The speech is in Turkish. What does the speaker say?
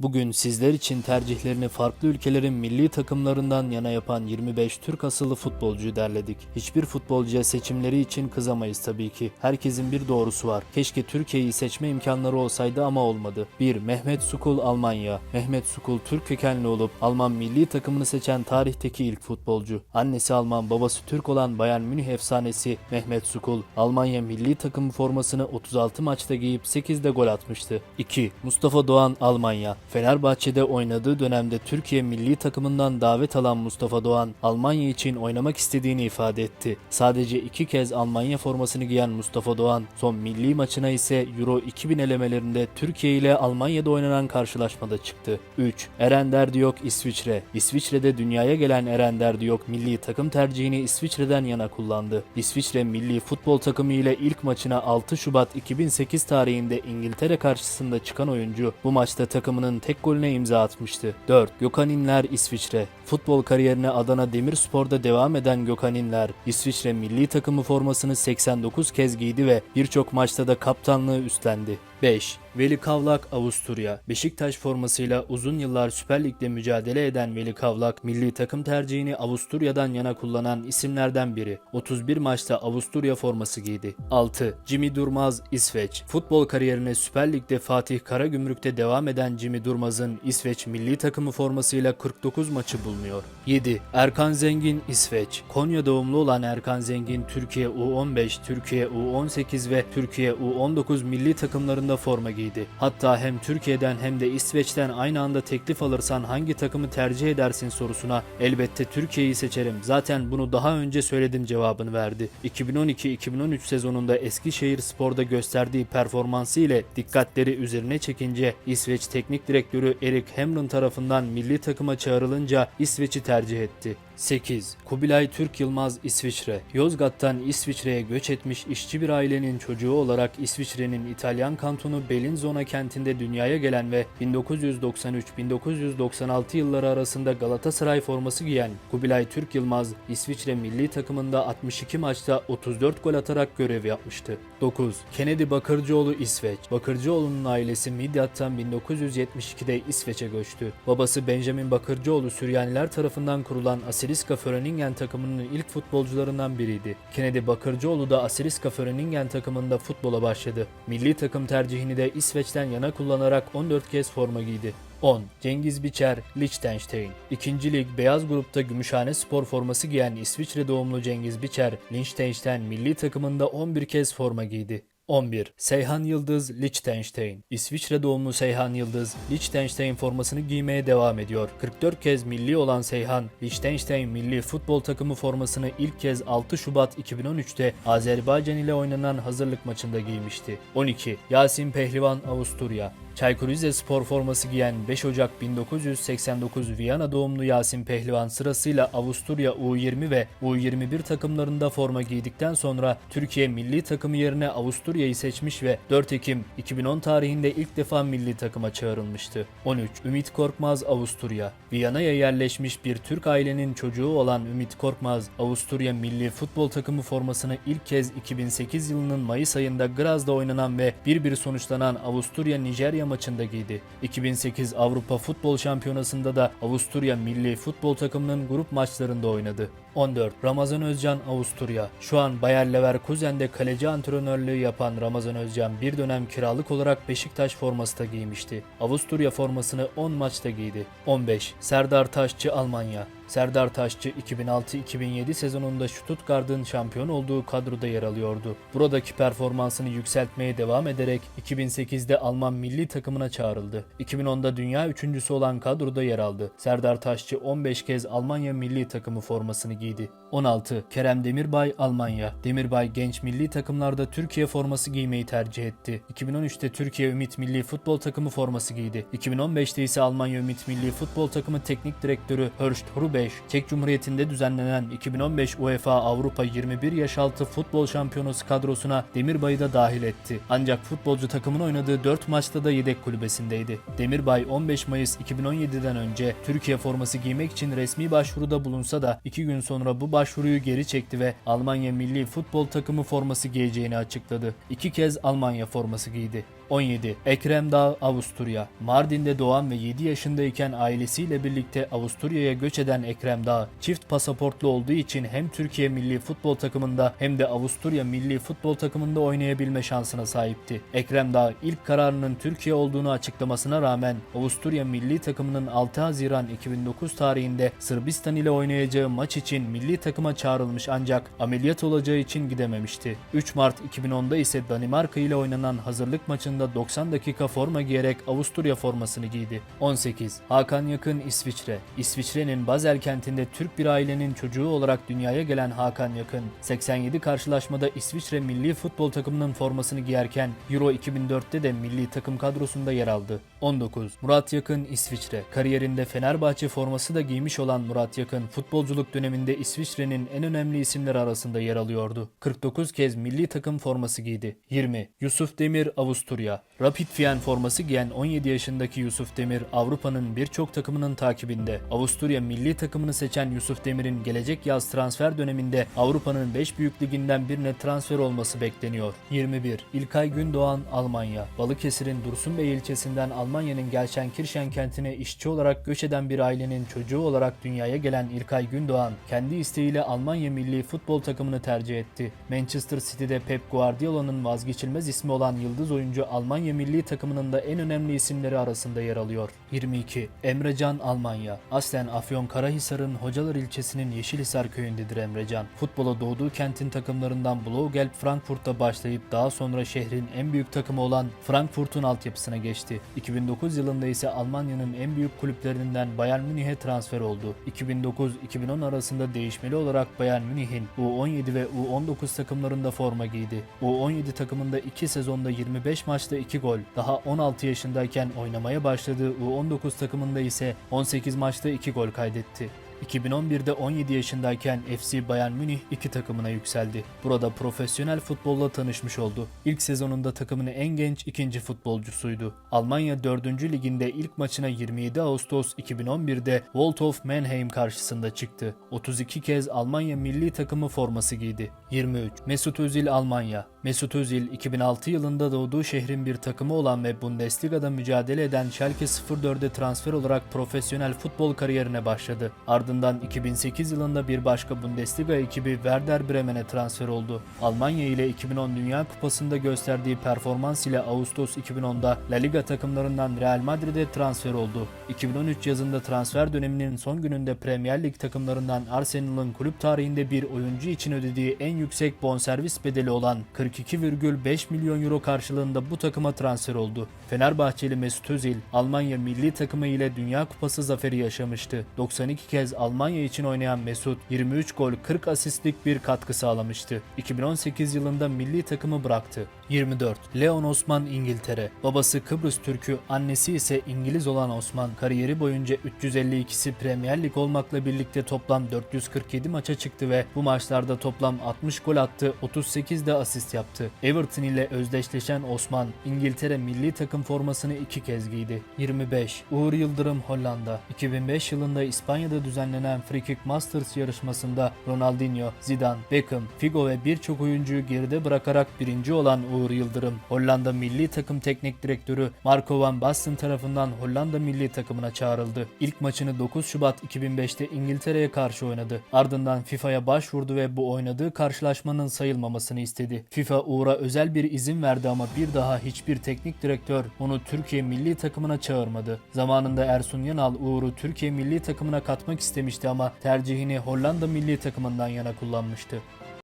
Bugün sizler için tercihlerini farklı ülkelerin milli takımlarından yana yapan 25 Türk asıllı futbolcuyu derledik. Hiçbir futbolcuya seçimleri için kızamayız tabii ki. Herkesin bir doğrusu var. Keşke Türkiye'yi seçme imkanları olsaydı ama olmadı. 1. Mehmet Sukul Almanya. Mehmet Sukul Türk kökenli olup Alman milli takımını seçen tarihteki ilk futbolcu. Annesi Alman, babası Türk olan Bayern Münih efsanesi Mehmet Sukul, Almanya milli takımı formasını 36 maçta giyip 8'de gol atmıştı. 2. Mustafa Doğan Almanya. Fenerbahçe'de oynadığı dönemde Türkiye milli takımından davet alan Mustafa Doğan, Almanya için oynamak istediğini ifade etti. Sadece iki kez Almanya formasını giyen Mustafa Doğan, son milli maçına ise Euro 2000 elemelerinde Türkiye ile Almanya'da oynanan karşılaşmada çıktı. 3. Eren Derdiyok İsviçre. İsviçre'de dünyaya gelen Eren Derdiyok milli takım tercihini İsviçre'den yana kullandı. İsviçre milli futbol takımı ile ilk maçına 6 Şubat 2008 tarihinde İngiltere karşısında çıkan oyuncu bu maçta takımının tek golüne imza atmıştı. 4. Gökhan İnler İsviçre. Futbol kariyerine Adana Demirspor'da devam eden Gökhan İnler, İsviçre milli takımı formasını 89 kez giydi ve birçok maçta da kaptanlığı üstlendi. 5. Veli Kavlak Avusturya Beşiktaş formasıyla uzun yıllar Süper Lig'de mücadele eden Veli Kavlak, milli takım tercihini Avusturya'dan yana kullanan isimlerden biri. 31 maçta Avusturya forması giydi. 6. Jimmy Durmaz İsveç Futbol kariyerine Süper Lig'de Fatih Karagümrük'te devam eden Jimmy Durmaz'ın İsveç milli takımı formasıyla 49 maçı bulunuyor. 7. Erkan Zengin İsveç Konya doğumlu olan Erkan Zengin Türkiye U15, Türkiye U18 ve Türkiye U19 milli takımlarında forma giydi. Hatta hem Türkiye'den hem de İsveç'ten aynı anda teklif alırsan hangi takımı tercih edersin sorusuna elbette Türkiye'yi seçerim. Zaten bunu daha önce söyledim cevabını verdi. 2012-2013 sezonunda Eskişehir Spor'da gösterdiği performansı ile dikkatleri üzerine çekince İsveç Teknik Direktörü Erik Hamrén tarafından milli takıma çağrılınca İsveç'i tercih etti. 8. Kubilay Türk Yılmaz İsviçre Yozgat'tan İsviçre'ye göç etmiş işçi bir ailenin çocuğu olarak İsviçre'nin İtalyan kantonu Bellinzona kentinde dünyaya gelen ve 1993-1996 yılları arasında Galatasaray forması giyen Kubilay Türk Yılmaz, İsviçre milli takımında 62 maçta 34 gol atarak görev yapmıştı. 9. Kennedy Bakırcıoğlu İsveç Bakırcıoğlu'nun ailesi Midyat'tan 1972'de İsveç'e göçtü. Babası Benjamin Bakırcıoğlu Süryaniler tarafından kurulan Asiriska Föreningen takımının ilk futbolcularından biriydi. Kennedy Bakırcıoğlu da Asiriska Föreningen takımında futbola başladı. Milli takım tercihini de İsveç'ten yana kullanarak 14 kez forma giydi. 10. Cengiz Biçer, Liechtenstein. İkinci lig beyaz grupta Gümüşhane spor forması giyen İsviçre doğumlu Cengiz Biçer, Liechtenstein milli takımında 11 kez forma giydi. 11. Seyhan Yıldız Liechtenstein İsviçre doğumlu Seyhan Yıldız Liechtenstein formasını giymeye devam ediyor. 44 kez milli olan Seyhan, Liechtenstein milli futbol takımı formasını ilk kez 6 Şubat 2013'te Azerbaycan ile oynanan hazırlık maçında giymişti. 12. Yasin Pehlivan Avusturya Çaykur Rizespor forması giyen 5 Ocak 1989 Viyana doğumlu Yasin Pehlivan sırasıyla Avusturya U20 ve U21 takımlarında forma giydikten sonra Türkiye milli takımı yerine Avusturya'yı seçmiş ve 4 Ekim 2010 tarihinde ilk defa milli takıma çağrılmıştı. 13. Ümit Korkmaz Avusturya Viyana'ya yerleşmiş bir Türk ailenin çocuğu olan Ümit Korkmaz, Avusturya milli futbol takımı formasını ilk kez 2008 yılının Mayıs ayında Graz'da oynanan ve 1-1 sonuçlanan Avusturya-Nijerya maçında giydi. 2008 Avrupa Futbol Şampiyonası'nda da Avusturya milli futbol takımının grup maçlarında oynadı. 14. Ramazan Özcan Avusturya Şu an Bayer Leverkusen'de kaleci antrenörlüğü yapan Ramazan Özcan bir dönem kiralık olarak Beşiktaş forması da giymişti. Avusturya formasını 10 maçta giydi. 15. Serdar Taşçı Almanya Serdar Taşçı 2006-2007 sezonunda Stuttgart'ın şampiyon olduğu kadroda yer alıyordu. Buradaki performansını yükseltmeye devam ederek 2008'de Alman milli takımına çağrıldı. 2010'da dünya üçüncüsü olan kadroda yer aldı. Serdar Taşçı 15 kez Almanya milli takımı formasını giydi. 16. Kerem Demirbay Almanya Demirbay genç milli takımlarda Türkiye forması giymeyi tercih etti. 2013'te Türkiye Ümit Milli Futbol Takımı forması giydi. 2015'te ise Almanya Ümit Milli Futbol Takımı Teknik Direktörü Horst Hrubesch, Çek Cumhuriyeti'nde düzenlenen 2015 UEFA Avrupa 21 yaş altı futbol şampiyonası kadrosuna Demirbay'ı da dahil etti. Ancak futbolcu takımın oynadığı 4 maçta da yedek kulübesindeydi. Demirbay 15 Mayıs 2017'den önce Türkiye forması giymek için resmi başvuruda bulunsa da 2 gün sonra bu başvuruyu geri çekti ve Almanya milli futbol takımı forması giyeceğini açıkladı. İki kez Almanya forması giydi. 17. Ekrem Dağ, Avusturya. Mardin'de doğan ve 7 yaşındayken ailesiyle birlikte Avusturya'ya göç eden Ekrem Dağ, çift pasaportlu olduğu için hem Türkiye milli futbol takımında hem de Avusturya milli futbol takımında oynayabilme şansına sahipti. Ekrem Dağ ilk kararının Türkiye olduğunu açıklamasına rağmen Avusturya milli takımının 6 Haziran 2009 tarihinde Sırbistan ile oynayacağı maç için milli takıma çağrılmış ancak ameliyat olacağı için gidememişti. 3 Mart 2010'da ise Danimarka ile oynanan hazırlık maçında 90 dakika forma giyerek Avusturya formasını giydi. 18. Hakan Yakın İsviçre. İsviçre'nin Basel kentinde Türk bir ailenin çocuğu olarak dünyaya gelen Hakan Yakın, 87 karşılaşmada İsviçre milli futbol takımının formasını giyerken Euro 2004'te de milli takım kadrosunda yer aldı. 19. Murat Yakın İsviçre. Kariyerinde Fenerbahçe forması da giymiş olan Murat Yakın, futbolculuk döneminde İsviçre'nin en önemli isimleri arasında yer alıyordu. 49 kez milli takım forması giydi. 20. Yusuf Demir Avusturya. Rapid Wien forması giyen 17 yaşındaki Yusuf Demir, Avrupa'nın birçok takımının takibinde. Avusturya milli takımını seçen Yusuf Demir'in gelecek yaz transfer döneminde Avrupa'nın 5 büyük liginden birine transfer olması bekleniyor. 21. İlkay Gündoğan Almanya. Balıkesir'in Dursunbey ilçesinden Almanya'nın Gelsenkirchen kentine işçi olarak göç eden bir ailenin çocuğu olarak dünyaya gelen İlkay Gündoğan, kendi isteğiyle Almanya milli futbol takımını tercih etti. Manchester City'de Pep Guardiola'nın vazgeçilmez ismi olan yıldız oyuncu Almanya milli takımının da en önemli isimleri arasında yer alıyor. 22. Emrecan Almanya. Aslen Afyonkarahisar'ın Hocalar ilçesinin Yeşilhisar köyündedir Emrecan. Futbola doğduğu kentin takımlarından Blaugelb Frankfurt'ta başlayıp daha sonra şehrin en büyük takımı olan Frankfurt'un altyapısına geçti. 2009 yılında ise Almanya'nın en büyük kulüplerinden Bayern Münih'e transfer oldu. 2009-2010 arasında değişmeli olarak Bayern Münih'in U17 ve U19 takımlarında forma giydi. U17 takımında 2 sezonda 25 maçta 2 gol, daha 16 yaşındayken oynamaya başladığı U19 takımında ise 18 maçta 2 gol kaydetti. 2011'de 17 yaşındayken FC Bayern Münih iki takımına yükseldi. Burada profesyonel futbolla tanışmış oldu. İlk sezonunda takımının en genç ikinci futbolcusuydu. Almanya 4. liginde ilk maçına 27 Ağustos 2011'de Waldhof Mannheim karşısında çıktı. 32 kez Almanya milli takımı forması giydi. 23. Mesut Özil Almanya Mesut Özil 2006 yılında doğduğu şehrin bir takımı olan ve Bundesliga'da mücadele eden Schalke 04'e transfer olarak profesyonel futbol kariyerine başladı. Ardından 2008 yılında bir başka Bundesliga ekibi Werder Bremen'e transfer oldu. Almanya ile 2010 Dünya Kupası'nda gösterdiği performans ile Ağustos 2010'da La Liga takımlarından Real Madrid'e transfer oldu. 2013 yazında transfer döneminin son gününde Premier Lig takımlarından Arsenal'ın kulüp tarihinde bir oyuncu için ödediği en yüksek bonservis bedeli olan 42,5 milyon euro karşılığında bu takıma transfer oldu. Fenerbahçeli Mesut Özil, Almanya milli takımı ile Dünya Kupası zaferi yaşamıştı. 92 kez Almanya için oynayan Mesut, 23 gol 40 asistlik bir katkı sağlamıştı. 2018 yılında milli takımı bıraktı. 24. Leon Osman İngiltere. Babası Kıbrıs Türk'ü, annesi ise İngiliz olan Osman, kariyeri boyunca 352'si Premier Lig olmakla birlikte toplam 447 maça çıktı ve bu maçlarda toplam 60 gol attı, 38 de asist yaptı. Everton ile özdeşleşen Osman, İngiltere milli takım formasını iki kez giydi. 25. Uğur Yıldırım Hollanda. 2005 yılında İspanya'da düzenlenen Free Kick Masters yarışmasında Ronaldinho, Zidane, Beckham, Figo ve birçok oyuncuyu geride bırakarak birinci olan Uğur Yıldırım, Hollanda milli takım teknik direktörü Marco van Basten tarafından Hollanda milli takımına çağrıldı. İlk maçını 9 Şubat 2005'te İngiltere'ye karşı oynadı. Ardından FIFA'ya başvurdu ve bu oynadığı karşılaşmanın sayılmamasını istedi. FIFA Uğur'a özel bir izin verdi ama bir daha hiçbir teknik direktör onu Türkiye milli takımına çağırmadı. Zamanında Ersun Yanal Uğur'u Türkiye milli takımına katmak istemişti ama tercihini Hollanda milli takımından yana kullanmıştı.